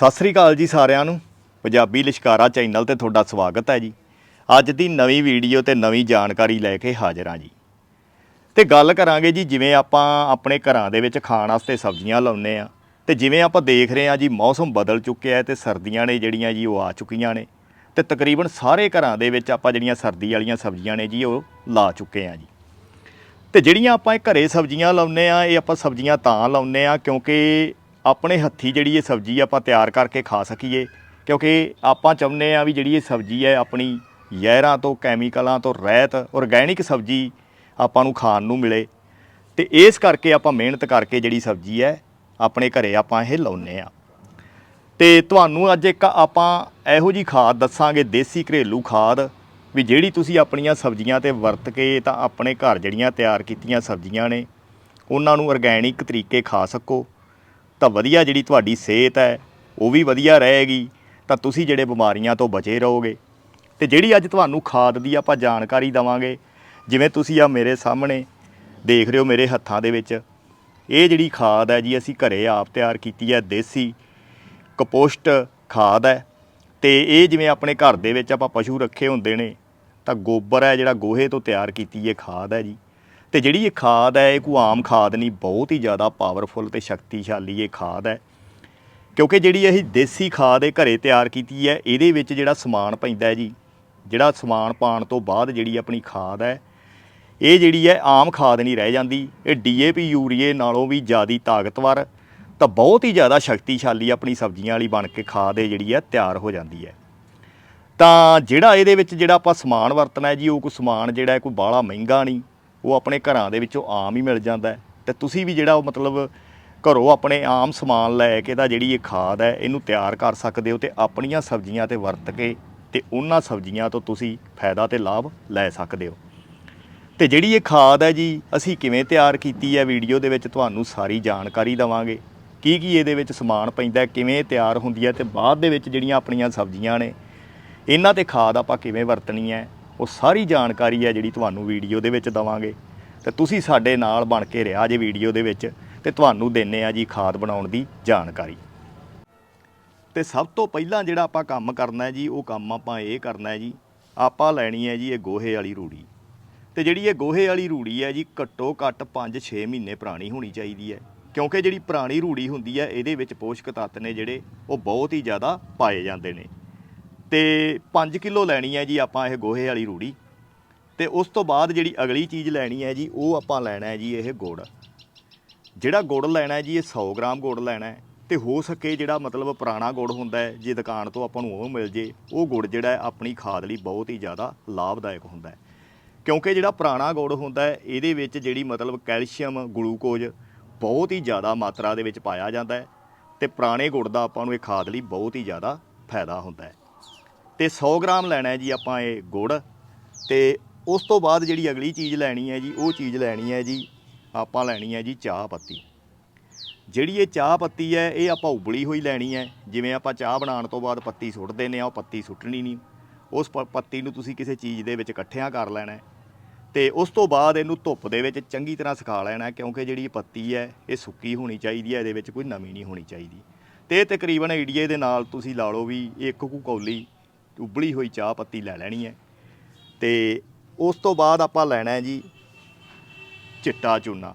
ਸਤਿ ਸ੍ਰੀ ਅਕਾਲ ਜੀ ਸਾਰਿਆਂ ਨੂੰ। ਪੰਜਾਬੀ ਲਿਸ਼ਕਾਰਾ ਚੈਨਲ ਤੇ ਤੁਹਾਡਾ ਸਵਾਗਤ ਹੈ ਜੀ। ਅੱਜ ਦੀ ਨਵੀਂ ਵੀਡੀਓ ਤੇ ਨਵੀਂ ਜਾਣਕਾਰੀ ਲੈ ਕੇ ਹਾਜ਼ਰ ਹਾਂ ਜੀ। ਤੇ ਗੱਲ ਕਰਾਂਗੇ ਜੀ, ਜਿਵੇਂ ਆਪਾਂ ਆਪਣੇ ਘਰਾਂ ਦੇ ਵਿੱਚ ਖਾਣ ਵਾਸਤੇ ਸਬਜ਼ੀਆਂ ਲਾਉਂਦੇ ਆ ਤੇ ਜਿਵੇਂ ਆਪਾਂ ਦੇਖ ਰਹੇ ਹਾਂ ਜੀ, ਮੌਸਮ ਬਦਲ ਚੁੱਕਿਆ ਹੈ ਤੇ ਸਰਦੀਆਂ ਨੇ ਜਿਹੜੀਆਂ ਜੀ ਉਹ ਆ ਚੁੱਕੀਆਂ ਨੇ ਤੇ ਤਕਰੀਬਨ ਸਾਰੇ ਘਰਾਂ ਦੇ ਵਿੱਚ ਆਪਾਂ ਜਿਹੜੀਆਂ ਸਰਦੀ ਵਾਲੀਆਂ ਸਬਜ਼ੀਆਂ ਨੇ ਜੀ, ਉਹ ਲਾ ਚੁੱਕੇ ਆ ਜੀ। ਤੇ ਜਿਹੜੀਆਂ ਆਪਾਂ ਇਹ ਘਰੇ ਸਬਜ਼ੀਆਂ ਲਾਉਂਦੇ ਆ ਇਹ ਆਪਾਂ ਸਬਜ਼ੀਆਂ ਤਾਂ ਲਾਉਂਦੇ ਆ ਕਿਉਂਕਿ ਆਪਣੇ ਹੱਥੀ ਜਿਹੜੀ ਇਹ ਸਬਜ਼ੀ ਆਪਾਂ ਤਿਆਰ ਕਰਕੇ ਖਾ ਸਕੀਏ, ਕਿਉਂਕਿ ਆਪਾਂ ਚਾਹੁੰਦੇ ਆ ਵੀ ਜਿਹੜੀ ਇਹ ਸਬਜ਼ੀ ਹੈ ਆਪਣੀ ਜ਼ਹਿਰਾਂ ਤੋਂ, ਕੈਮੀਕਲਾਂ ਤੋਂ, ਰਹਿਤ ਔਰਗੈਨਿਕ ਸਬਜ਼ੀ ਆਪਾਂ ਨੂੰ ਖਾਣ ਨੂੰ ਮਿਲੇ। ਤੇ ਇਸ ਕਰਕੇ ਆਪਾਂ ਮਿਹਨਤ ਕਰਕੇ ਜਿਹੜੀ ਸਬਜ਼ੀ ਹੈ, ਆਪਣੇ ਘਰੇ ਆਪਾਂ ਇਹ ਲਾਉਂਦੇ ਆ ਤੇ ਤੁਹਾਨੂੰ ਅੱਜ ਇੱਕ ਆਪਾਂ ਇਹੋ ਜੀ ਖਾਦ ਦੱਸਾਂਗੇ, ਦੇਸੀ ਘਰੇਲੂ ਖਾਦ, ਵੀ ਜਿਹੜੀ ਤੁਸੀਂ ਆਪਣੀਆਂ ਸਬਜ਼ੀਆਂ ਤੇ ਵਰਤ ਕੇ ਤਾਂ ਆਪਣੇ ਘਰ ਜਿਹੜੀਆਂ ਤਿਆਰ ਕੀਤੀਆਂ ਸਬਜ਼ੀਆਂ ਨੇ, ਉਹਨਾਂ ਨੂੰ ਆਰਗੈਨਿਕ ਤਰੀਕੇ ਖਾ ਸਕੋ। ਤਾਂ ਵਧੀਆ ਜਿਹੜੀ ਤੁਹਾਡੀ ਸਿਹਤ ਹੈ, ਉਹ ਵੀ ਵਧੀਆ ਰਹੇਗੀ, ਤਾਂ ਤੁਸੀਂ ਜਿਹੜੇ ਬਿਮਾਰੀਆਂ ਤੋਂ ਬਚੇ ਰਹੋਗੇ। ਤੇ ਜਿਹੜੀ ਅੱਜ ਤੁਹਾਨੂੰ ਖਾਦ ਦੀ ਆਪਾਂ ਜਾਣਕਾਰੀ ਦਵਾਂਗੇ, ਜਿਵੇਂ ਤੁਸੀਂ ਆ ਮੇਰੇ ਸਾਹਮਣੇ ਦੇਖ ਰਹੇ ਹੋ ਮੇਰੇ ਹੱਥਾਂ ਦੇ ਵਿੱਚ, ਇਹ ਜਿਹੜੀ ਖਾਦ ਹੈ ਜੀ ਅਸੀਂ ਘਰੇ ਆਪ ਤਿਆਰ ਕੀਤੀ ਹੈ, ਦੇਸੀ ਕਪੋਸਟ ਖਾਦ ਹੈ। ਤੇ ਇਹ ਜਿਵੇਂ ਆਪਣੇ ਘਰ ਦੇ ਵਿੱਚ ਆਪਾਂ ਪਸ਼ੂ ਰੱਖੇ ਹੁੰਦੇ ਨੇ, ਤਾਂ ਗੋਬਰ ਹੈ ਜਿਹੜਾ ਗੋਹੇ ਤੋਂ ਤਿਆਰ ਕੀਤੀ ਇਹ ਖਾਦ ਹੈ ਜੀ। ਤੇ ਜਿਹੜੀ ਇਹ ਖਾਦ ਹੈ, ਇਹ ਕੋਈ ਆਮ ਖਾਦ ਨਹੀਂ, ਬਹੁਤ ਹੀ ਜ਼ਿਆਦਾ ਪਾਵਰਫੁਲ ਤੇ ਸ਼ਕਤੀਸ਼ਾਲੀ ਇਹ ਖਾਦ ਹੈ। ਕਿਉਂਕਿ ਜਿਹੜੀ ਇਹ ਦੇਸੀ ਖਾਦ ਇਹ ਘਰੇ ਤਿਆਰ ਕੀਤੀ ਹੈ, ਇਹਦੇ ਵਿੱਚ ਜਿਹੜਾ ਸਮਾਨ ਪੈਂਦਾ ਜੀ, ਜਿਹੜਾ ਸਮਾਨ ਪਾਣ ਤੋਂ ਬਾਅਦ ਜਿਹੜੀ ਆਪਣੀ ਖਾਦ ਹੈ, ਇਹ ਜਿਹੜੀ ਹੈ ਆਮ ਖਾਦ ਨਹੀਂ ਰਹਿ ਜਾਂਦੀ। ਇਹ ਡੀਏਪੀ ਯੂਰੀਏ ਨਾਲੋਂ ਵੀ ਜ਼ਿਆਦਾ ਤਾਕਤਵਰ, ਤਾਂ ਬਹੁਤ ਹੀ ਜ਼ਿਆਦਾ ਸ਼ਕਤੀਸ਼ਾਲੀ ਆਪਣੀ ਸਬਜ਼ੀਆਂ ਵਾਲੀ ਬਣ ਕੇ ਖਾਦ ਇਹ ਜਿਹੜੀ ਹੈ ਤਿਆਰ ਹੋ ਜਾਂਦੀ ਹੈ। ਤਾਂ ਜਿਹੜਾ ਇਹਦੇ ਵਿੱਚ ਜਿਹੜਾ ਆਪਾਂ ਸਮਾਨ ਵਰਤਣਾ ਹੈ ਜੀ, ਉਹ ਕੋਈ ਸਮਾਨ ਜਿਹੜਾ ਕੋਈ ਬਾਹਲਾ ਮਹਿੰਗਾ ਨਹੀਂ। ਉਹ ਆਪਣੇ ਘਰਾਂ ਦੇ ਵਿੱਚੋਂ ਆਮ ਹੀ ਮਿਲ ਜਾਂਦਾ ਹੈ। ਤੇ ਤੁਸੀਂ ਵੀ ਜਿਹੜਾ ਉਹ ਮਤਲਬ ਘਰੋਂ ਆਪਣੇ ਆਮ ਸਮਾਨ ਲੈ ਕੇ ਤਾਂ ਜਿਹੜੀ ਇਹ ਖਾਦ ਹੈ, ਇਹਨੂੰ ਤਿਆਰ ਕਰ ਸਕਦੇ ਹੋ ਤੇ ਆਪਣੀਆਂ ਸਬਜ਼ੀਆਂ ਤੇ ਵਰਤ ਕੇ ਤੇ ਉਹਨਾਂ ਸਬਜ਼ੀਆਂ ਤੋਂ ਤੁਸੀਂ ਫਾਇਦਾ ਤੇ ਲਾਭ ਲੈ ਸਕਦੇ ਹੋ। ਤੇ ਜਿਹੜੀ ਇਹ ਖਾਦ ਹੈ ਜੀ, ਅਸੀਂ ਕਿਵੇਂ ਤਿਆਰ ਕੀਤੀ ਹੈ ਵੀਡੀਓ ਦੇ ਵਿੱਚ ਤੁਹਾਨੂੰ ਸਾਰੀ ਜਾਣਕਾਰੀ ਦਵਾਂਗੇ। ਕੀ ਕੀ ਇਹਦੇ ਵਿੱਚ ਸਮਾਨ ਪੈਂਦਾ ਕਿਵੇਂ ਤਿਆਰ ਹੁੰਦੀ ਹੈ ਤੇ ਬਾਅਦ ਦੇ ਵਿੱਚ ਜਿਹੜੀਆਂ ਆਪਣੀਆਂ ਸਬਜ਼ੀਆਂ ਨੇ, ਇਹਨਾਂ ਤੇ ਖਾਦ ਆਪਾਂ ਕਿਵੇਂ ਵਰਤਣੀ ਹੈ ਉਹ ਸਾਰੀ ਜਾਣਕਾਰੀ ਹੈ ਜਿਹੜੀ ਤੁਹਾਨੂੰ ਵੀਡੀਓ ਦੇ ਵਿੱਚ ਦਵਾਂਗੇ। ਤੇ ਤੁਸੀਂ ਸਾਡੇ ਨਾਲ ਬਣ ਕੇ ਰਿਹਾ ਜੇ ਵੀਡੀਓ ਦੇ ਵਿੱਚ, ਤੇ ਤੁਹਾਨੂੰ ਦਿੰਨੇ ਆ ਜੀ ਖਾਦ ਬਣਾਉਣ ਦੀ ਜਾਣਕਾਰੀ। ਤੇ ਸਭ ਤੋਂ ਪਹਿਲਾਂ ਜਿਹੜਾ ਆਪਾਂ ਕੰਮ ਕਰਨਾ ਹੈ ਜੀ, ਉਹ ਕੰਮ ਆਪਾਂ ਇਹ ਕਰਨਾ ਹੈ ਜੀ, ਆਪਾਂ ਲੈਣੀ ਹੈ ਜੀ ਇਹ ਗੋਹੇ ਵਾਲੀ ਰੂੜੀ। ਤੇ ਜਿਹੜੀ ਇਹ ਗੋਹੇ ਵਾਲੀ ਰੂੜੀ ਹੈ ਜੀ, ਘੱਟੋ ਘੱਟ 5-6 ਮਹੀਨੇ ਪੁਰਾਣੀ ਹੋਣੀ ਚਾਹੀਦੀ ਹੈ। ਕਿਉਂਕਿ ਜਿਹੜੀ ਪੁਰਾਣੀ ਰੂੜੀ ਹੁੰਦੀ ਹੈ, ਇਹਦੇ ਵਿੱਚ ਪੋਸ਼ਕ ਤੱਤ ਨੇ ਜਿਹੜੇ, ਉਹ ਬਹੁਤ ਹੀ ਜ਼ਿਆਦਾ ਪਾਏ ਜਾਂਦੇ ਨੇ। ਤੇ 5 ਕਿਲੋ ਲੈਣੀ ਹੈ ਜੀ ਆਪਾਂ ਇਹ ਗੋਹੇ ਵਾਲੀ ਰੂੜੀ। ਤੇ ਉਸ ਤੋਂ ਬਾਅਦ ਜਿਹੜੀ ਅਗਲੀ ਚੀਜ਼ ਲੈਣੀ ਹੈ ਜੀ, ਉਹ ਆਪਾਂ ਲੈਣਾ ਹੈ ਜੀ ਇਹ ਗੁੜ। ਜਿਹੜਾ ਗੁੜ ਲੈਣਾ ਹੈ ਜੀ, ਇਹ 100 ਗ੍ਰਾਮ ਗੁੜ ਲੈਣਾ ਹੈ। ਤੇ ਹੋ ਸਕੇ ਜਿਹੜਾ ਮਤਲਬ ਪੁਰਾਣਾ ਗੁੜ ਹੁੰਦਾ ਹੈ, ਜੇ ਦੁਕਾਨ ਤੋਂ ਆਪਾਂ ਨੂੰ ਉਹ ਮਿਲ ਜੇ, ਉਹ ਗੁੜ ਜਿਹੜਾ ਆਪਣੀ ਖਾਦ ਲਈ ਬਹੁਤ ਹੀ ਜ਼ਿਆਦਾ ਲਾਭਦਾਇਕ ਹੁੰਦਾ ਹੈ। ਕਿਉਂਕਿ ਜਿਹੜਾ ਪੁਰਾਣਾ ਗੁੜ ਹੁੰਦਾ ਹੈ, ਇਹਦੇ ਵਿੱਚ ਜਿਹੜੀ ਮਤਲਬ ਕੈਲਸ਼ੀਅਮ, ਗਲੂਕੋਜ਼ ਬਹੁਤ ਹੀ ਜ਼ਿਆਦਾ ਮਾਤਰਾ ਦੇ ਵਿੱਚ ਪਾਇਆ ਜਾਂਦਾ ਹੈ। ਤੇ ਪੁਰਾਣੇ ਗੁੜ ਦਾ ਆਪਾਂ ਨੂੰ ਇਹ ਖਾਦ ਲਈ ਬਹੁਤ ਹੀ ਜ਼ਿਆਦਾ ਫਾਇਦਾ ਹੁੰਦਾ ਹੈ। ਤੇ 100 ਗ੍ਰਾਮ ਲੈਣਾ ਹੈ ਜੀ ਆਪਾਂ ਇਹ ਗੁੜ। ਤੇ ਉਸ ਤੋਂ ਬਾਅਦ ਜਿਹੜੀ ਅਗਲੀ ਚੀਜ਼ ਲੈਣੀ ਹੈ ਜੀ, ਉਹ ਚੀਜ਼ ਲੈਣੀ ਹੈ ਜੀ, ਆਪਾਂ ਲੈਣੀ ਹੈ ਜੀ ਚਾਹ ਪੱਤੀ। ਜਿਹੜੀ ਇਹ ਚਾਹ ਪੱਤੀ ਹੈ, ਇਹ ਆਪਾਂ ਉਬਲੀ ਹੋਈ ਲੈਣੀ ਹੈ। ਜਿਵੇਂ ਆਪਾਂ ਚਾਹ ਬਣਾਉਣ ਤੋਂ ਬਾਅਦ ਪੱਤੀ ਸੁੱਟਦੇ ਨੇ ਉਹ ਪੱਤੀ ਸੁੱਟਣੀ ਨਹੀਂ। ਉਸ ਪੱਤੀ ਨੂੰ ਤੁਸੀਂ ਕਿਸੇ ਚੀਜ਼ ਦੇ ਵਿੱਚ ਇਕੱਠਿਆਂ ਕਰ ਲੈਣਾ ਹੈ। ਤੇ ਉਸ ਤੋਂ ਬਾਅਦ ਇਹਨੂੰ ਧੁੱਪ ਦੇ ਵਿੱਚ ਚੰਗੀ ਤਰ੍ਹਾਂ ਸੁਕਾ ਲੈਣਾ ਕਿਉਂਕਿ ਜਿਹੜੀ ਇਹ ਪੱਤੀ ਹੈ, ਇਹ ਸੁੱਕੀ ਹੋਣੀ ਚਾਹੀਦੀ ਹੈ, ਇਹਦੇ ਵਿੱਚ ਕੋਈ ਨਮੀ ਨਹੀਂ ਹੋਣੀ ਚਾਹੀਦੀ। ਤੇ ਇਹ ਤਕਰੀਬਨ ਈਡੀਏ ਦੇ ਨਾਲ ਤੁਸੀਂ ਲਾ ਲਓ ਵੀ ਇੱਕ ਕੁ ਕੌਲੀ ਉਬਲੀ ਹੋਈ ਚਾਹ ਪੱਤੀ ਲੈ ਲੈਣੀ ਹੈ। ਤੇ ਉਸ ਤੋਂ ਬਾਅਦ ਆਪਾਂ ਲੈਣਾ ਹੈ ਜੀ ਚਿੱਟਾ ਚੂਨਾ।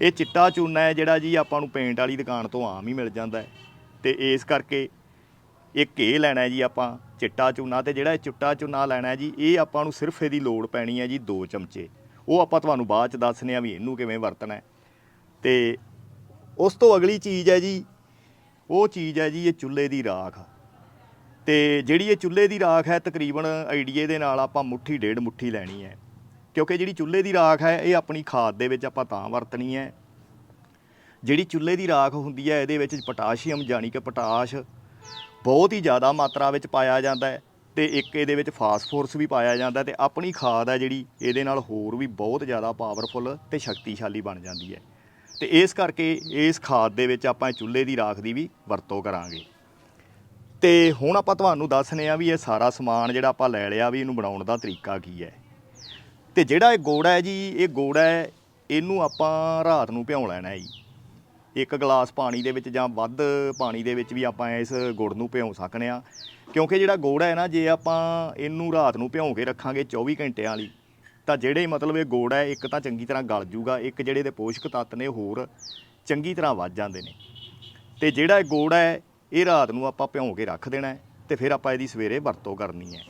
ਇਹ ਚਿੱਟਾ ਚੂਨਾ ਹੈ ਜਿਹੜਾ ਜੀ ਆਪਾਂ ਨੂੰ ਪੇਂਟ ਵਾਲੀ ਦੁਕਾਨ ਤੋਂ ਆਮ ਹੀ ਮਿਲ ਜਾਂਦਾ ਹੈ। ਤੇ ਇਸ ਕਰਕੇ ਇੱਕ ਇਹ ਲੈਣਾ ਜੀ ਆਪਾਂ ਚਿੱਟਾ ਚੂਨਾ ਤੇ ਜਿਹੜਾ ਇਹ ਚਿੱਟਾ ਚੂਨਾ ਲੈਣਾ ਜੀ, ਇਹ ਆਪਾਂ ਨੂੰ ਸਿਰਫ ਇਹਦੀ ਲੋੜ ਪੈਣੀ ਹੈ ਜੀ 2 ਚਮਚੇ। ਉਹ ਆਪਾਂ ਤੁਹਾਨੂੰ ਬਾਅਦ ਚ ਦੱਸਨੇ ਆ ਵੀ ਇਹਨੂੰ ਕਿਵੇਂ ਵਰਤਣਾ ਹੈ। ਤੇ ਉਸ ਤੋਂ ਅਗਲੀ ਚੀਜ਼ ਹੈ ਜੀ, ਉਹ ਚੀਜ਼ ਹੈ ਜੀ ਇਹ ਚੁੱਲ੍ਹੇ ਦੀ ਰਾਖ। ਤੇ ਜਿਹੜੀ ਇਹ ਚੁੱਲ੍ਹੇ ਦੀ ਰਾਖ ਹੈ, ਤਕਰੀਬਨ ਆਈਡੀਏ ਦੇ ਨਾਲ ਆਪਾਂ ਮੁੱਠੀ, ਡੇਢ ਮੁੱਠੀ ਲੈਣੀ ਹੈ। ਕਿਉਂਕਿ ਜਿਹੜੀ ਚੁੱਲ੍ਹੇ ਦੀ ਰਾਖ ਹੈ, ਇਹ ਆਪਣੀ ਖਾਦ ਦੇ ਵਿੱਚ ਆਪਾਂ ਤਾਂ ਵਰਤਣੀ ਹੈ। ਜਿਹੜੀ ਚੁੱਲ੍ਹੇ ਦੀ ਰਾਖ ਹੁੰਦੀ ਹੈ, ਇਹਦੇ ਵਿੱਚ ਪੋਟਾਸ਼ੀਅਮ ਜਾਨੀ ਕਿ ਪੋਟਾਸ਼ ਬਹੁਤ ਹੀ ਜ਼ਿਆਦਾ ਮਾਤਰਾ ਵਿੱਚ ਪਾਇਆ ਜਾਂਦਾ ਹੈ ਤੇ ਇੱਕ ਇਹਦੇ ਵਿੱਚ ਫਾਸਫੋਰਸ ਵੀ ਪਾਇਆ ਜਾਂਦਾ ਹੈ ਤੇ ਆਪਣੀ ਖਾਦ ਹੈ ਜਿਹੜੀ, ਇਹਦੇ ਨਾਲ ਹੋਰ ਵੀ ਬਹੁਤ ਜ਼ਿਆਦਾ ਪਾਵਰਫੁਲ ਤੇ ਸ਼ਕਤੀਸ਼ਾਲੀ ਬਣ ਜਾਂਦੀ ਹੈ। ਤੇ ਇਸ ਕਰਕੇ ਇਸ ਖਾਦ ਦੇ ਵਿੱਚ ਆਪਾਂ ਚੁੱਲ੍ਹੇ ਦੀ ਰਾਖ ਦੀ ਵੀ ਵਰਤੋਂ ਕਰਾਂਗੇ। ਤੇ ਹੁਣ ਆਪਾਂ ਤੁਹਾਨੂੰ ਦੱਸਨੇ ਆ ਵੀ ਇਹ ਸਾਰਾ ਸਮਾਨ ਜਿਹੜਾ ਆਪਾਂ ਲੈ ਲਿਆ ਵੀ ਇਹਨੂੰ ਬਣਾਉਣ ਦਾ ਤਰੀਕਾ ਕੀ ਹੈ। ਤੇ ਜਿਹੜਾ ਇਹ ਗੋੜਾ ਹੈ ਜੀ, ਇਹ ਗੋੜਾ ਹੈ, ਇਹਨੂੰ ਆਪਾਂ ਰਾਤ ਨੂੰ ਭਿਉਂ ਲੈਣਾ ਹੈ ਜੀ। ਇੱਕ ਗਲਾਸ ਪਾਣੀ ਦੇ ਵਿੱਚ ਜਾਂ ਵੱਧ ਪਾਣੀ ਦੇ ਵਿੱਚ ਵੀ ਆਪਾਂ ਇਸ ਗੁੜ ਨੂੰ ਭਿਉਂ ਸਕਨੇ ਆ। ਕਿਉਂਕਿ ਜਿਹੜਾ ਗੁੜ ਹੈ ਨਾ, ਜੇ ਆਪਾਂ ਇਹਨੂੰ ਰਾਤ ਨੂੰ ਭਿਉਂ ਕੇ ਰੱਖਾਂਗੇ 24 ਘੰਟਿਆਂ ਲਈ, ਤਾਂ ਜਿਹੜੇ ਮਤਲਬ ਇਹ ਗੁੜ ਹੈ, ਇੱਕ ਤਾਂ ਚੰਗੀ ਤਰ੍ਹਾਂ ਗਲ ਜੂਗਾ, ਇੱਕ ਜਿਹੜੇ ਦੇ ਪੋਸ਼ਕ ਤੱਤ ਨੇ ਹੋਰ ਚੰਗੀ ਤਰ੍ਹਾਂ ਵੱਧ ਜਾਂਦੇ ਨੇ। ਤੇ ਜਿਹੜਾ ਇਹ ਗੁੜ ਹੈ ਇਹ ਰਾਤ ਨੂੰ ਆਪਾਂ ਭਿਉਂ ਕੇ ਰੱਖ ਦੇਣਾ ਹੈ ਤੇ ਫਿਰ ਆਪਾਂ ਇਹਦੀ ਸਵੇਰੇ ਵਰਤੋਂ ਕਰਨੀ ਹੈ।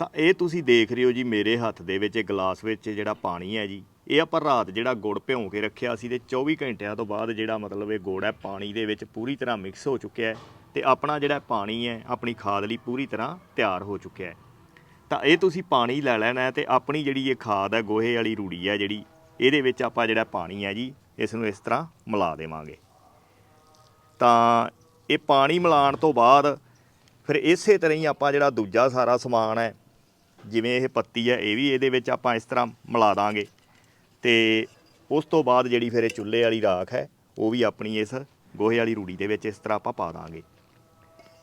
ਤਾਂ ਇਹ ਤੁਸੀਂ ਦੇਖ ਰਹੇ ਹੋ ਜੀ ਮੇਰੇ ਹੱਥ ਦੇ ਵਿੱਚ, ਇਹ ਗਲਾਸ ਵਿੱਚ ਜਿਹੜਾ ਪਾਣੀ ਹੈ ਜੀ, ਇਹ ਆਪਾਂ ਰਾਤ ਜਿਹੜਾ ਗੁੜ ਭਿਉਂ ਕੇ ਰੱਖਿਆ ਸੀ ਤੇ 24 ਘੰਟਿਆਂ ਤੋਂ ਬਾਅਦ ਜਿਹੜਾ ਮਤਲਬ ਇਹ ਗੁੜ ਹੈ ਪਾਣੀ ਦੇ ਵਿੱਚ ਪੂਰੀ ਤਰ੍ਹਾਂ ਮਿਕਸ ਹੋ ਚੁੱਕਿਆ ਹੈ ਤੇ ਆਪਣਾ ਜਿਹੜਾ ਪਾਣੀ ਹੈ, ਆਪਣੀ ਖਾਦ ਲਈ ਪੂਰੀ ਤਰ੍ਹਾਂ ਤਿਆਰ ਹੋ ਚੁੱਕਿਆ ਹੈ। ਤਾਂ ਇਹ ਤੁਸੀਂ ਪਾਣੀ ਲੈ ਲੈਣਾ ਹੈ ਤੇ ਆਪਣੀ ਜਿਹੜੀ ਇਹ ਖਾਦ ਹੈ, ਗੋਹੇ ਵਾਲੀ ਰੂੜੀ ਹੈ ਜਿਹੜੀ, ਇਹਦੇ ਵਿੱਚ ਆਪਾਂ ਜਿਹੜਾ ਪਾਣੀ ਹੈ ਜੀ, ਇਸ ਨੂੰ ਇਸ ਤਰ੍ਹਾਂ ਮਿਲਾ ਦੇਵਾਂਗੇ। ਤਾਂ ਇਹ ਪਾਣੀ ਮਿਲਾਉਣ ਤੋਂ ਬਾਅਦ ਫਿਰ ਇਸੇ ਤਰ੍ਹਾਂ ਹੀ ਆਪਾਂ ਜਿਹੜਾ ਦੂਜਾ ਸਾਰਾ ਸਮਾਨ ਹੈ, ਜਿਵੇਂ ਇਹ ਪੱਤੀ ਹੈ, ਇਹ ਵੀ ਇਹਦੇ ਵਿੱਚ ਆਪਾਂ ਇਸ ਤਰ੍ਹਾਂ ਮਿਲਾ ਦਾਂਗੇ। ਤੇ ਉਸ ਤੋਂ ਬਾਅਦ ਜਿਹੜੀ ਫਿਰ ਇਹ ਚੁੱਲ੍ਹੇ ਵਾਲੀ ਰਾਖ ਹੈ, ਉਹ ਵੀ ਆਪਣੀ ਇਸ ਗੋਹੇ ਵਾਲੀ ਰੂੜੀ ਦੇ ਵਿੱਚ ਇਸ ਤਰ੍ਹਾਂ ਆਪਾਂ ਪਾ ਦਾਂਗੇ।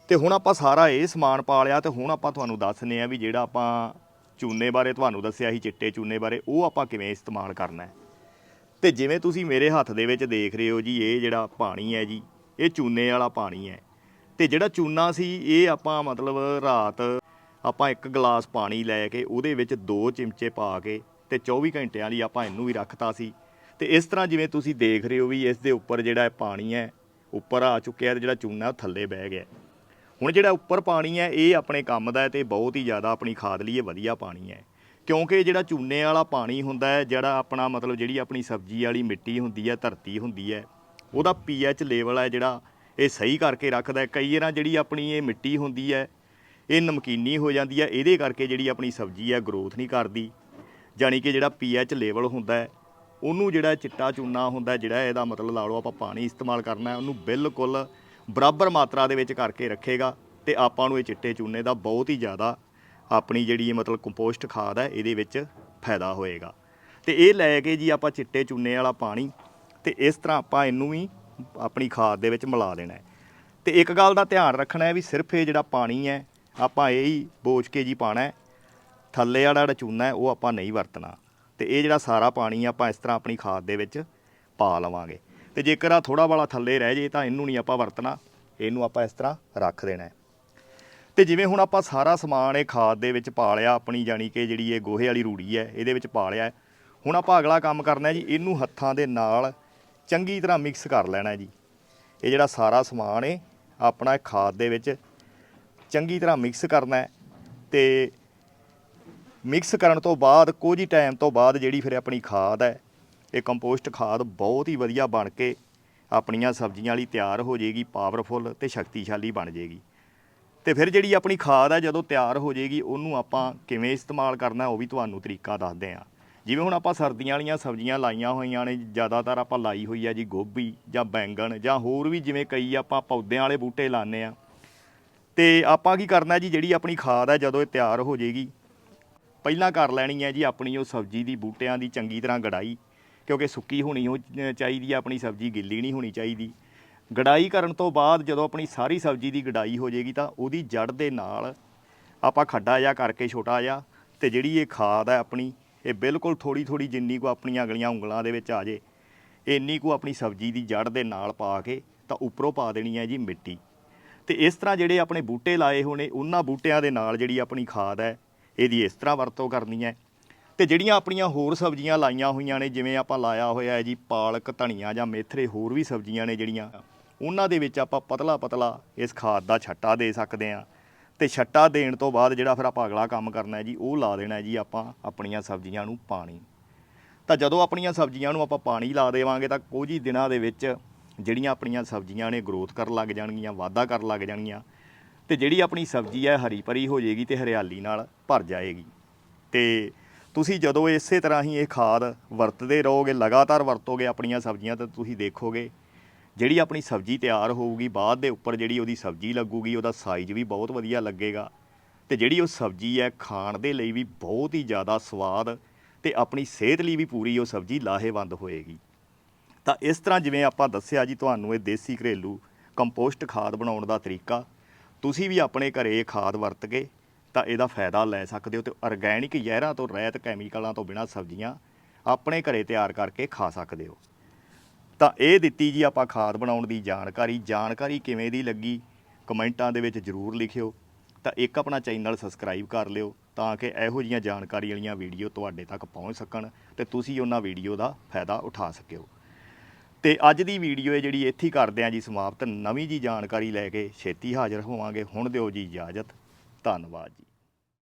ਤੇ ਹੁਣ ਆਪਾਂ ਸਾਰਾ ਇਹ ਸਮਾਨ ਪਾ ਲਿਆ ਤੇ ਹੁਣ ਆਪਾਂ ਤੁਹਾਨੂੰ ਦੱਸਨੇ ਆ ਵੀ ਜਿਹੜਾ ਆਪਾਂ ਚੂਨੇ ਬਾਰੇ ਤੁਹਾਨੂੰ ਦੱਸਿਆ ਸੀ, ਚਿੱਟੇ ਚੂਨੇ ਬਾਰੇ, ਉਹ ਆਪਾਂ ਕਿਵੇਂ ਇਸਤੇਮਾਲ ਕਰਨਾ ਹੈ। ਤੇ ਜਿਵੇਂ ਤੁਸੀਂ ਮੇਰੇ ਹੱਥ ਦੇ ਵਿੱਚ ਦੇਖ ਰਹੇ ਹੋ ਜੀ, ਇਹ ਜਿਹੜਾ ਪਾਣੀ ਹੈ ਜੀ ਇਹ ਚੂਨੇ ਵਾਲਾ ਪਾਣੀ ਹੈ। ਤੇ ਜਿਹੜਾ ਚੂਨਾ ਸੀ, ਇਹ ਆਪਾਂ ਮਤਲਬ ਰਾਤ ਆਪਾਂ ਇੱਕ ਗਲਾਸ ਪਾਣੀ ਲੈ ਕੇ ਉਹਦੇ ਵਿੱਚ ਦੋ ਚਮਚੇ ਪਾ ਕੇ ਤੇ 24 ਘੰਟਿਆਂ ਲਈ ਆਪਾਂ ਇਹਨੂੰ ਵੀ ਰੱਖਤਾ ਸੀ। ਤੇ ਇਸ ਤਰ੍ਹਾਂ ਜਿਵੇਂ ਤੁਸੀਂ ਦੇਖ ਰਹੇ ਹੋ ਵੀ ਇਸ ਦੇ ਉੱਪਰ ਜਿਹੜਾ ਪਾਣੀ ਹੈ, ਉੱਪਰ ਆ ਚੁੱਕਿਆ ਤੇ ਜਿਹੜਾ ਚੂਨਾ ਉਹ ਥੱਲੇ ਬਹਿ ਗਿਆ। ਹੁਣ ਜਿਹੜਾ ਉੱਪਰ ਪਾਣੀ ਹੈ, ਇਹ ਆਪਣੇ ਕੰਮ ਦਾ ਹੈ ਤੇ ਬਹੁਤ ਹੀ ਜ਼ਿਆਦਾ ਆਪਣੀ ਖਾਦ ਲਈ ਇਹ ਵਧੀਆ ਪਾਣੀ ਹੈ। ਕਿਉਂਕਿ ਜਿਹੜਾ ਚੂਨੇ ਵਾਲਾ ਪਾਣੀ ਹੁੰਦਾ ਹੈ, ਜਿਹੜਾ ਆਪਣਾ ਮਤਲਬ ਜਿਹੜੀ ਆਪਣੀ ਸਬਜ਼ੀ ਵਾਲੀ ਮਿੱਟੀ ਹੁੰਦੀ ਹੈ, ਧਰਤੀ ਹੁੰਦੀ ਹੈ ਉਹਦਾ ਪੀਐਚ ਲੈਵਲ ਹੈ ਜਿਹੜਾ, ਇਹ ਸਹੀ ਕਰਕੇ ਰੱਖਦਾ ਹੈ। ਕਈ ਵਾਰਾਂ ਜਿਹੜੀ ਆਪਣੀ ਇਹ ਮਿੱਟੀ ਹੁੰਦੀ ਹੈ, ਇਹ ਨਮਕੀਨੀ ਹੋ ਜਾਂਦੀ ਹੈ, ਇਹਦੇ ਕਰਕੇ ਜਿਹੜੀ ਆਪਣੀ ਸਬਜ਼ੀ ਹੈ ਗਰੋਥ ਨਹੀਂ ਕਰਦੀ। ਜਾਣੀ ਕਿ ਜਿਹੜਾ ਪੀਐਚ ਲੈਵਲ ਹੁੰਦਾ ਹੈ, ਉਹਨੂੰ ਜਿਹੜਾ ਚਿੱਟਾ ਚੂਨਾ ਹੁੰਦਾ ਜਿਹੜਾ ਇਹਦਾ ਮਤਲਬ ਲਾ ਲਓ ਆਪਾਂ ਪਾਣੀ ਇਸਤੇਮਾਲ ਕਰਨਾ ਹੈ, ਉਹਨੂੰ ਬਿਲਕੁਲ ਬਰਾਬਰ ਮਾਤਰਾ ਦੇ ਵਿੱਚ ਕਰਕੇ ਰੱਖੇਗਾ ਤੇ ਆਪਾਂ ਨੂੰ ਇਹ ਚਿੱਟੇ ਚੂਨੇ ਦਾ ਬਹੁਤ ਹੀ ਜ਼ਿਆਦਾ ਆਪਣੀ ਜਿਹੜੀ ਇਹ ਮਤਲਬ ਕੰਪੋਸਟ ਖਾਦ ਹੈ, ਇਹਦੇ ਵਿੱਚ ਫਾਇਦਾ ਹੋਏਗਾ। ਤੇ ਇਹ ਲੈ ਕੇ ਜੀ ਆਪਾਂ ਚਿੱਟੇ ਚੂਨੇ ਵਾਲਾ ਪਾਣੀ ਤੇ ਇਸ ਤਰ੍ਹਾਂ ਆਪਾਂ ਇਹਨੂੰ ਵੀ ਆਪਣੀ ਖਾਦ ਦੇ ਵਿੱਚ ਮਿਲਾ ਦੇਣਾ ਹੈ। ਤੇ ਇੱਕ ਗੱਲ ਦਾ ਧਿਆਨ ਰੱਖਣਾ ਹੈ ਵੀ ਸਿਰਫ ਇਹ ਜਿਹੜਾ ਪਾਣੀ ਹੈ, ਆਪਾਂ ਇਹ ਹੀ ਬੋਝ ਕੇ ਜੀ ਪਾਣਾ ਹੈ। ਥੱਲੇ ਵਾਲਾ ਜਿਹੜਾ ਚੂਨਾ ਹੈ, ਉਹ ਆਪਾਂ ਨਹੀਂ ਵਰਤਣਾ। ਤੇ ਇਹ ਜਿਹੜਾ ਸਾਰਾ ਪਾਣੀ ਆਪਾਂ ਇਸ ਤਰ੍ਹਾਂ ਆਪਣੀ ਖਾਦ ਦੇ ਵਿੱਚ ਪਾ ਲਵਾਂਗੇ। ਤੇ ਜੇਕਰ ਆ ਥੋੜਾ ਵਾਲਾ ਥੱਲੇ ਰਹਿ ਜੇ, ਤਾਂ ਇਹਨੂੰ ਨਹੀਂ ਆਪਾਂ ਵਰਤਣਾ। ਇਹਨੂੰ ਆਪਾਂ ਇਸ ਤਰ੍ਹਾਂ ਰੱਖ ਦੇਣਾ ਹੈ। ਤੇ ਜਿਵੇਂ ਹੁਣ ਆਪਾਂ ਸਾਰਾ ਸਮਾਨ ਇਹ ਖਾਦ ਦੇ ਵਿੱਚ ਪਾ ਲਿਆ, ਆਪਣੀ ਜਾਣੀ ਕਿ ਜਿਹੜੀ ਇਹ ਗੋਹੇ ਵਾਲੀ ਰੂੜੀ ਹੈ, ਇਹਦੇ ਵਿੱਚ ਪਾ ਲਿਆ ਹੁਣ ਆਪਾਂ ਅਗਲਾ ਕੰਮ ਕਰਨਾ ਜੀ, ਇਹਨੂੰ ਹੱਥਾਂ ਦੇ ਨਾਲ ਚੰਗੀ ਤਰ੍ਹਾਂ ਮਿਕਸ ਕਰ ਲੈਣਾ ਜੀ। ਇਹ ਜਿਹੜਾ ਸਾਰਾ ਸਮਾਨ ਹੈ ਆਪਣਾ ਖਾਦ ਦੇ ਵਿੱਚ ਚੰਗੀ ਤਰ੍ਹਾਂ ਮਿਕਸ ਕਰਨਾ ਹੈ ਤੇ ਮਿਕਸ ਕਰਨ ਤੋਂ ਬਾਅਦ, ਕੁਝ ਹੀ ਟਾਈਮ ਤੋਂ ਬਾਅਦ ਜਿਹੜੀ ਫਿਰ ਆਪਣੀ ਖਾਦ ਹੈ, ਇਹ ਕੰਪੋਸਟ ਖਾਦ ਬਹੁਤ ਹੀ ਵਧੀਆ ਬਣ ਕੇ ਆਪਣੀਆਂ ਸਬਜ਼ੀਆਂ ਲਈ ਤਿਆਰ ਹੋ ਜਾਏਗੀ, ਪਾਵਰਫੁੱਲ ਤੇ ਸ਼ਕਤੀਸ਼ਾਲੀ ਬਣ ਜਾਏਗੀ। ਤੇ ਫਿਰ ਜਿਹੜੀ ਆਪਣੀ ਖਾਦ ਹੈ, ਜਦੋਂ ਤਿਆਰ ਹੋ ਜਾਏਗੀ, ਉਹਨੂੰ ਆਪਾਂ ਕਿਵੇਂ ਇਸਤੇਮਾਲ ਕਰਨਾ ਉਹ ਵੀ ਤੁਹਾਨੂੰ ਤਰੀਕਾ ਦੱਸਦੇ ਹਾਂ। ਜਿਵੇਂ ਹੁਣ ਆਪਾਂ ਸਰਦੀਆਂ ਵਾਲੀਆਂ ਸਬਜ਼ੀਆਂ ਲਾਈਆਂ ਹੋਈਆਂ ਨੇ, ਜ਼ਿਆਦਾਤਰ ਆਪਾਂ ਲਾਈ ਹੋਈ ਆ ਜੀ ਗੋਭੀ ਜਾਂ ਬੈਂਗਣ ਜਾਂ ਹੋਰ ਵੀ ਜਿਵੇਂ ਕਈ ਆਪਾਂ ਪੌਦਿਆਂ ਵਾਲੇ ਬੂਟੇ ਲਾਉਂਦੇ ਆ। ਤੇ ਆਪਾਂ ਕੀ ਕਰਨਾ ਜੀ, ਜਿਹੜੀ ਆਪਣੀ ਖਾਦ ਹੈ ਜਦੋਂ ਇਹ ਤਿਆਰ ਹੋ ਜਾਏਗੀ ਪਹਿਲਾਂ ਕਰ ਲੈਣੀ ਹੈ ਜੀ ਆਪਣੀ ਉਹ ਸਬਜ਼ੀ ਦੀ ਬੂਟਿਆਂ ਦੀ ਚੰਗੀ ਤਰ੍ਹਾਂ ਗੜਾਈ, ਕਿਉਂਕਿ ਸੁੱਕੀ ਹੋਣੀ ਉਹ ਚਾਹੀਦੀ ਆ, ਆਪਣੀ ਸਬਜ਼ੀ ਗਿੱਲੀ ਨਹੀਂ ਹੋਣੀ ਚਾਹੀਦੀ। ਗੜਾਈ ਕਰਨ ਤੋਂ ਬਾਅਦ ਜਦੋਂ ਆਪਣੀ ਸਾਰੀ ਸਬਜ਼ੀ ਦੀ ਗੜਾਈ ਹੋ ਜਾਏਗੀ ਤਾਂ ਉਹਦੀ ਜੜ ਦੇ ਨਾਲ ਆਪਾਂ ਖੱਡਾ ਜਿਹਾ ਕਰਕੇ ਛੋਟਾ ਜਿਹਾ, ਤੇ ਜਿਹੜੀ ਇਹ ਖਾਦ ਹੈ ਆਪਣੀ ਇਹ ਬਿਲਕੁਲ ਥੋੜੀ ਥੋੜੀ ਜਿੰਨੀ ਕੋ ਆਪਣੀਆਂ ਅਗਲੀਆਂ ਉਂਗਲਾਂ ਦੇ ਵਿੱਚ ਆ ਜੇ, ਇੰਨੀ ਕੋ ਆਪਣੀ ਸਬਜ਼ੀ ਦੀ ਜੜ ਦੇ ਨਾਲ ਪਾ ਕੇ ਤਾਂ ਉੱਪਰੋਂ ਪਾ ਦੇਣੀ ਹੈ ਜੀ ਮਿੱਟੀ। ਤੇ ਇਸ ਤਰ੍ਹਾਂ ਜਿਹੜੇ ਆਪਣੇ ਬੂਟੇ ਲਾਏ ਹੋਣੇ, ਉਹਨਾਂ ਬੂਟਿਆਂ ਦੇ ਨਾਲ ਜਿਹੜੀ ਆਪਣੀ ਖਾਦ ਹੈ, ਇਹਦੀ ਇਸ ਤਰ੍ਹਾਂ ਵਰਤੋਂ ਕਰਨੀ ਹੈ। ਤੇ ਜਿਹੜੀਆਂ ਆਪਣੀਆਂ ਹੋਰ ਸਬਜ਼ੀਆਂ ਲਾਈਆਂ ਹੋਈਆਂ ਨੇ, ਜਿਵੇਂ ਆਪਾਂ ਲਾਇਆ ਹੋਇਆ ਹੈ ਜੀ ਪਾਲਕ, ਧਨੀਆ ਜਾਂ ਮੇਥਰੇ, ਹੋਰ ਵੀ ਸਬਜ਼ੀਆਂ ਨੇ ਜਿਹੜੀਆਂ, ਉਹਨਾਂ ਦੇ ਵਿੱਚ ਆਪਾਂ ਪਤਲਾ ਪਤਲਾ ਇਸ ਖਾਦ ਦਾ ਛੱਟਾ ਦੇ ਸਕਦੇ ਹਾਂ। ਤੇ ਛੱਟਾ ਦੇਣ ਤੋਂ ਬਾਅਦ ਜਿਹੜਾ ਫਿਰ ਆਪਾਂ ਅਗਲਾ ਕੰਮ ਕਰਨਾ ਹੈ ਜੀ, ਉਹ ਲਾ ਦੇਣਾ ਹੈ ਜੀ ਆਪਾਂ ਆਪਣੀਆਂ ਸਬਜ਼ੀਆਂ ਨੂੰ ਪਾਣੀ। ਤਾਂ ਜਦੋਂ ਆਪਣੀਆਂ ਸਬਜ਼ੀਆਂ ਨੂੰ ਆਪਾਂ ਪਾਣੀ ਲਾ ਦੇਵਾਂਗੇ ਤਾਂ ਕੁਝ ਹੀ ਦਿਨਾਂ ਦੇ ਵਿੱਚ ਜਿਹੜੀਆਂ ਆਪਣੀਆਂ ਸਬਜ਼ੀਆਂ ਨੇ ਗਰੋਥ ਕਰਨ ਲੱਗ ਜਾਣਗੀਆਂ, ਵਾਧਾ ਕਰਨ ਲੱਗ ਜਾਣਗੀਆਂ, ਤੇ ਜਿਹੜੀ ਆਪਣੀ ਸਬਜ਼ੀ ਹੈ ਹਰੀ ਭਰੀ ਹੋ ਜਾਏਗੀ ਤੇ ਹਰਿਆਲੀ ਨਾਲ ਭਰ ਜਾਏਗੀ। ਤੇ ਤੁਸੀਂ ਜਦੋਂ ਇਸੇ ਤਰ੍ਹਾਂ ਹੀ ਇਹ ਖਾਦ ਵਰਤਦੇ ਰਹੋਗੇ, ਲਗਾਤਾਰ ਵਰਤੋਗੇ ਆਪਣੀਆਂ ਸਬਜ਼ੀਆਂ, ਤਾਂ ਤੁਸੀਂ ਦੇਖੋਗੇ ਜਿਹੜੀ ਆਪਣੀ ਸਬਜ਼ੀ ਤਿਆਰ ਹੋਊਗੀ, ਬਾਅਦ ਦੇ ਉੱਪਰ ਜਿਹੜੀ ਉਹਦੀ ਸਬਜ਼ੀ ਲੱਗੂਗੀ, ਉਹਦਾ ਸਾਈਜ਼ ਵੀ ਬਹੁਤ ਵਧੀਆ ਲੱਗੇਗਾ। ਤੇ ਜਿਹੜੀ ਉਹ ਸਬਜ਼ੀ ਹੈ, ਖਾਣ ਦੇ ਲਈ ਵੀ ਬਹੁਤ ਹੀ ਜ਼ਿਆਦਾ ਸਵਾਦ ਤੇ ਆਪਣੀ ਸਿਹਤ ਲਈ ਵੀ ਪੂਰੀ ਉਹ ਸਬਜ਼ੀ ਲਾਹੇਵੰਦ ਹੋਏਗੀ। ਤਾਂ ਇਸ ਤਰ੍ਹਾਂ ਜਿਵੇਂ ਆਪਾਂ ਦੱਸਿਆ ਜੀ, ਤੁਹਾਨੂੰ ਇਹ ਦੇਸੀ ਘਰੇਲੂ ਕੰਪੋਸਟ ਖਾਦ ਬਣਾਉਣ ਦਾ ਤਰੀਕਾ, ਤੁਸੀਂ ਵੀ ਆਪਣੇ ਘਰੇ ਇਹ ਖਾਦ ਵਰਤ ਕੇ ਤਾਂ ਇਹਦਾ ਫਾਇਦਾ ਲੈ ਸਕਦੇ ਹੋ ਤੇ ਆਰਗੈਨਿਕ ਜ਼ਹਿਰਾਂ ਤੋਂ ਰਹਿਤ ਕੈਮੀਕਲਾਂ ਤੋਂ ਬਿਨਾਂ ਸਬਜ਼ੀਆਂ ਆਪਣੇ ਘਰੇ ਤਿਆਰ ਕਰਕੇ ਖਾ ਸਕਦੇ ਹੋ। ਤਾਂ ਇਹ ਦਿੱਤੀ ਜੀ ਆਪਾਂ ਖਾਦ ਬਣਾਉਣ ਦੀ ਜਾਣਕਾਰੀ। ਜਾਣਕਾਰੀ ਕਿਵੇਂ ਦੀ ਲੱਗੀ? ਕਮੈਂਟਾਂ ਦੇ ਵਿੱਚ ਜਰੂਰ ਲਿਖਿਓ। ਤਾਂ ਇੱਕ ਆਪਣਾ ਚੈਨਲ ਸਬਸਕ੍ਰਾਈਬ ਕਰ ਲਿਓ ਤਾਂ ਕਿ ਇਹੋ ਜੀਆਂ ਜਾਣਕਾਰੀ ਵਾਲੀਆਂ ਵੀਡੀਓ ਤੁਹਾਡੇ ਤੱਕ ਪਹੁੰਚ ਸਕਣ ਤੇ ਤੁਸੀਂ ਉਹਨਾਂ ਵੀਡੀਓ ਦਾ ਫਾਇਦਾ ਉਠਾ ਸਕਿਓ। ਤੇ ਅੱਜ ਦੀ ਵੀਡੀਓ ਹੈ ਜਿਹੜੀ ਇੱਥੇ ਹੀ ਕਰਦੇ ਆਂ ਜੀ ਸਮਾਪਤ। ਨਵੀਂ ਜੀ ਜਾਣਕਾਰੀ ਲੈ ਕੇ ਛੇਤੀ ਹਾਜ਼ਰ ਹੋਵਾਂਗੇ। ਹੁਣ ਦਿਓ ਜੀ ਇਜਾਜ਼ਤ। ਧੰਨਵਾਦ ਜੀ।